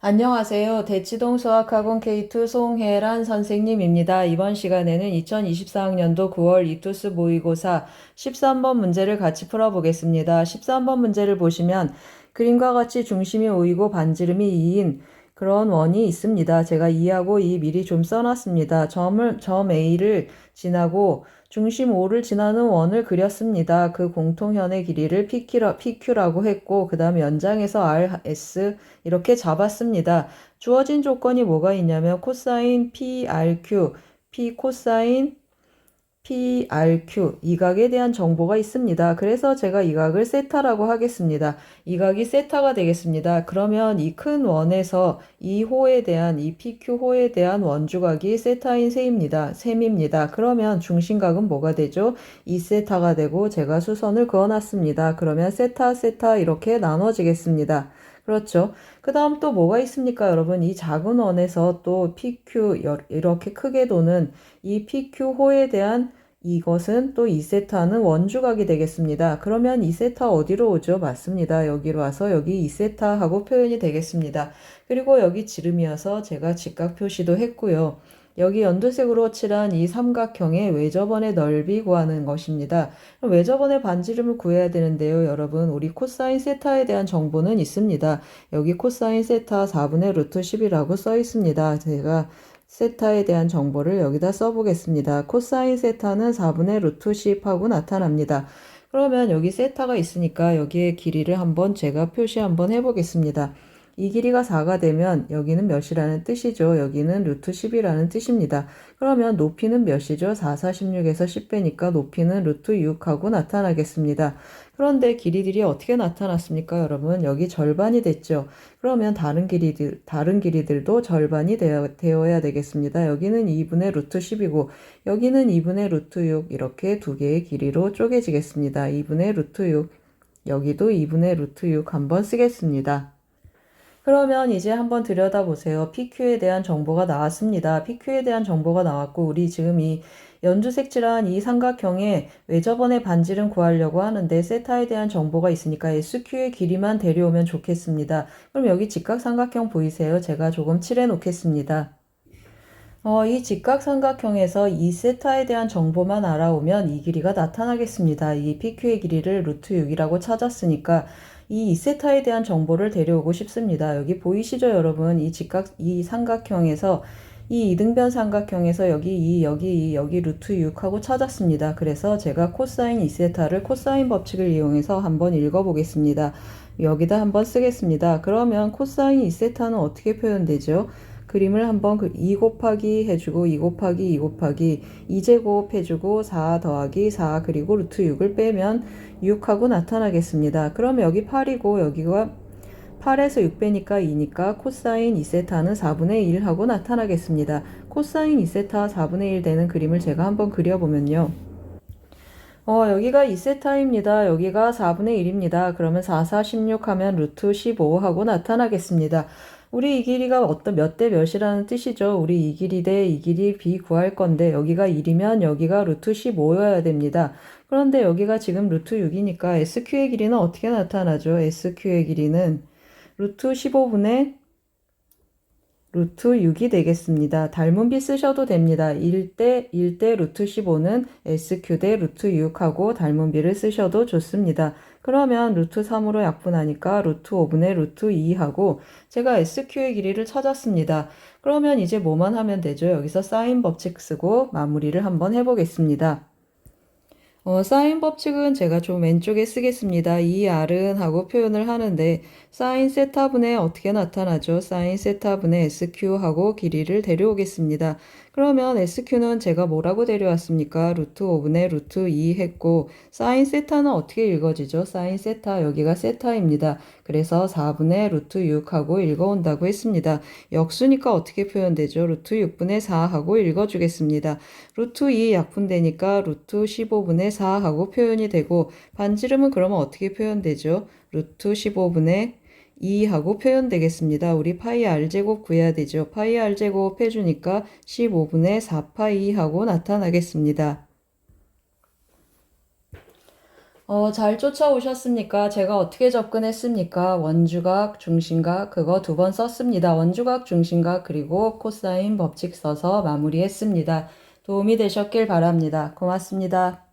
안녕하세요. 대치동 수학학원 K2 송혜란 선생님입니다. 이번 시간에는 2024학년도 9월 이투스 모의고사 13번 문제를 같이 풀어보겠습니다. 13번 문제를 보시면 그림과 같이 중심이 5이고 반지름이 2인 그런 원이 있습니다. 제가 2하고 2 미리 좀 써놨습니다. 점을, 점 A를 지나고 중심 5를 지나는 원을 그렸습니다. 그 공통현의 길이를 PQ라, PQ라고 했고 그 다음 연장해서 RS 이렇게 잡았습니다. 주어진 조건이 뭐가 있냐면 코사인 PRQ, P 코사인 PRQ 이 각에 대한 정보가 있습니다. 그래서 제가 이 각을 세타라고 하겠습니다. 이 각이 세타가 되겠습니다. 그러면 이 큰 원에서 이 호에 대한 이 PQ호에 대한 원주각이 세타인 셈입니다. 셈입니다. 그러면 중심각은 뭐가 되죠? 2세타가 되고 제가 수선을 그어놨습니다. 그러면 세타 세타 이렇게 나눠지겠습니다. 그렇죠. 그 다음 또 뭐가 있습니까, 여러분? 이 작은 원에서 또 PQ 이렇게 크게 도는 이 PQ호에 대한 이것은 또 2세타는 원주각이 되겠습니다. 그러면 2세타 어디로 오죠? 맞습니다. 여기로 와서 여기 2세타 하고 표현이 되겠습니다. 그리고 여기 지름이어서 제가 직각 표시도 했고요. 여기 연두색으로 칠한 이 삼각형의 외접원의 넓이 구하는 것입니다. 외접원의 반지름을 구해야 되는데요. 여러분 우리 코사인 세타에 대한 정보는 있습니다. 여기 코사인 세타 4분의 루트 10이라고 써 있습니다. 제가 세타에 대한 정보를 여기다 써보겠습니다. 코사인 세타는 4분의 루트 10하고 나타납니다. 그러면 여기 세타가 있으니까 여기에 길이를 한번 제가 표시 한번 해보겠습니다. 이 길이가 4가 되면 여기는 몇이라는 뜻이죠. 여기는 루트 10이라는 뜻입니다. 그러면 높이는 몇이죠? 4, 4, 16에서 10 빼니까 높이는 루트 6하고 나타나겠습니다. 그런데 길이들이 어떻게 나타났습니까, 여러분? 여기 절반이 됐죠. 그러면 다른 길이들, 다른 길이들도 절반이 되어, 되어야 되겠습니다. 여기는 2분의 루트 10이고, 여기는 2분의 루트 6, 이렇게 두 개의 길이로 쪼개지겠습니다. 2분의 루트 6, 여기도 2분의 루트 6 한번 쓰겠습니다. 그러면 이제 한번 들여다보세요. PQ에 대한 정보가 나왔습니다. PQ에 대한 정보가 나왔고, 우리 지금 이 연두색칠한 이 삼각형의 외접원의 반지름 구하려고 하는데 세타에 대한 정보가 있으니까 SQ의 길이만 데려오면 좋겠습니다. 그럼 여기 직각삼각형 보이세요? 제가 조금 칠해 놓겠습니다. 어, 이 직각삼각형에서 이 세타에 대한 정보만 알아오면 이 길이가 나타나겠습니다. 이 PQ의 길이를 루트 6이라고 찾았으니까 이 2세타에 대한 정보를 데려오고 싶습니다. 여기 보이시죠, 여러분? 이 직각, 이 삼각형에서 이 이등변 삼각형에서 여기 이 여기 이 여기 루트 6하고 찾았습니다. 그래서 제가 코사인 2세타를 코사인 법칙을 이용해서 한번 읽어보겠습니다. 여기다 한번 쓰겠습니다. 그러면 코사인 2세타는 어떻게 표현되죠? 그림을 한번 2그 곱하기 해주고 2 곱하기 2 곱하기 2제곱 해주고 4 더하기 4 그리고 루트 6을 빼면 6하고 나타나겠습니다. 그럼 여기 8이고 여기가 8에서 6 빼니까 2니까 코사인 2세타는 4분의 1 하고 나타나겠습니다. 코사인 2세타 4분의 1 되는 그림을 제가 한번 그려보면요. 어, 여기가 2세타입니다. 여기가 4분의 1입니다. 그러면 4, 4, 16 하면 루트 15 하고 나타나겠습니다. 우리 이 길이가 어떤 몇 대 몇이라는 뜻이죠. 우리 이 길이 대 이 길이 b 구할 건데 여기가 1이면 여기가 루트 15여야 됩니다. 그런데 여기가 지금 루트 6이니까 SQ의 길이는 어떻게 나타나죠? SQ의 길이는 루트 15분의 루트 6이 되겠습니다. 닮은비 쓰셔도 됩니다. 1대 1대 루트 15는 SQ 대 루트 6하고 닮은비를 쓰셔도 좋습니다. 그러면 루트 3으로 약분하니까 루트 5분의 루트 2하고 제가 SQ의 길이를 찾았습니다. 그러면 이제 뭐만 하면 되죠? 여기서 사인 법칙 쓰고 마무리를 한번 해보겠습니다. 어, 사인 법칙은 제가 좀 왼쪽에 쓰겠습니다. 이 R은 하고 표현을 하는데 사인 세타분의 어떻게 나타나죠? 사인 세타분의 SQ 하고 길이를 데려오겠습니다. 그러면 SQ는 제가 뭐라고 데려왔습니까? 루트 5분의 루트 2 했고 사인 세타는 어떻게 읽어지죠? 사인 세타 여기가 세타입니다. 그래서 4분의 루트 6하고 읽어온다고 했습니다. 역수니까 어떻게 표현되죠? 루트 6분의 4하고 읽어주겠습니다. 루트 2 약분되니까 루트 15분의 4하고 표현이 되고 반지름은 그러면 어떻게 표현되죠? 루트 15분의 2하고 표현되겠습니다. 우리 파이 r제곱 구해야 되죠. 파이 r제곱 해주니까 15분의 4파이 하고 나타나겠습니다. 어, 잘 쫓아오셨습니까? 제가 어떻게 접근했습니까? 원주각, 중심각, 그거 두 번 썼습니다. 원주각, 중심각, 그리고 코사인 법칙 써서 마무리했습니다. 도움이 되셨길 바랍니다. 고맙습니다.